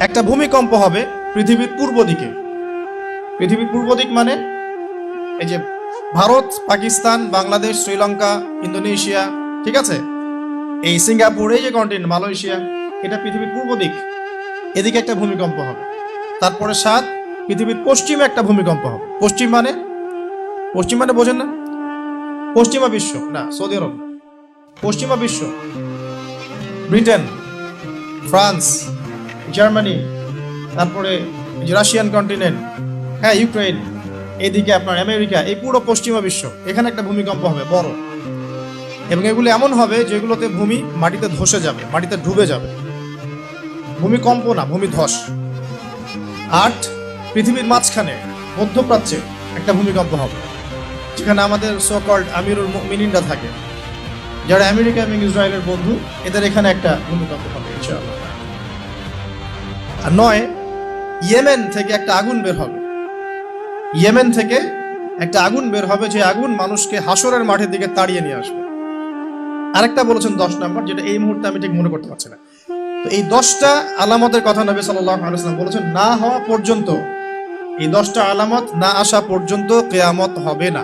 একটা ভূমিকম্প হবে পৃথিবীর পূর্ব দিকে। পৃথিবীর পূর্ব দিক মানে এই যে ভারত, পাকিস্তান, বাংলাদেশ, শ্রীলঙ্কা, ইন্দোনেশিয়া, ঠিক আছে? এই সিঙ্গাপুর, এই যে কন্টিনেন্ট মালয়েশিয়া, এটা পৃথিবীর পূর্ব দিক। এদিকে একটা ভূমিকম্প হবে। তারপরে সাত, পৃথিবীর পশ্চিমে একটা ভূমিকম্প হবে। পশ্চিম মানে? পশ্চিম মানে বোঝেন না। পশ্চিমা বিশ্ব, না, সৌদি আরব। পশ্চিমা বিশ্ব। ব্রিটেন, ফ্রান্স জার্মানি, তারপরে রাশিয়ান কন্টিনেন্ট হ্যাঁ ইউক্রেন এদিকে আপনার আমেরিকা, এই পুরো পশ্চিমা বিশ্ব, এখানে একটা ভূমিকম্প হবে, বড়। এবং এগুলো এমন হবে যেগুলোতে ভূমি মাটিতে ধসে যাবে, মাটিতে ডুবে যাবে। ভূমিকম্প না, ভূমি ধস। আট পৃথিবীর মাঝখানে, মধ্যপ্রাচ্যে একটা ভূমিকম্প হবে, যেখানে আমাদের সোকল্ড আমিরুল মিনিনরা থাকে, যারা আমেরিকা এবং ইসরায়েলের বন্ধু, এদের এখানে একটা ভূমিকম্প হবে, ইনশাআল্লাহ। আর নয়, ইয়েমেন থেকে একটা আগুন বের হবে। ইয়েমেন থেকে একটা আগুন বের হবে, যে আগুন মানুষকে হাসরের মাঠের দিকে তাড়িয়ে নিয়ে আসবে। আরেকটা বলেছেন দশ নম্বর, যেটা এই মুহূর্তে আমি ঠিক মনে করতে পারছি না। তো এই দশটা আলামতের কথা নবী সাল্লাহ আলাইসাল্লাম বলেছেন, না হওয়া পর্যন্ত, এই দশটা আলামত না আসা পর্যন্ত কেয়ামত হবে না।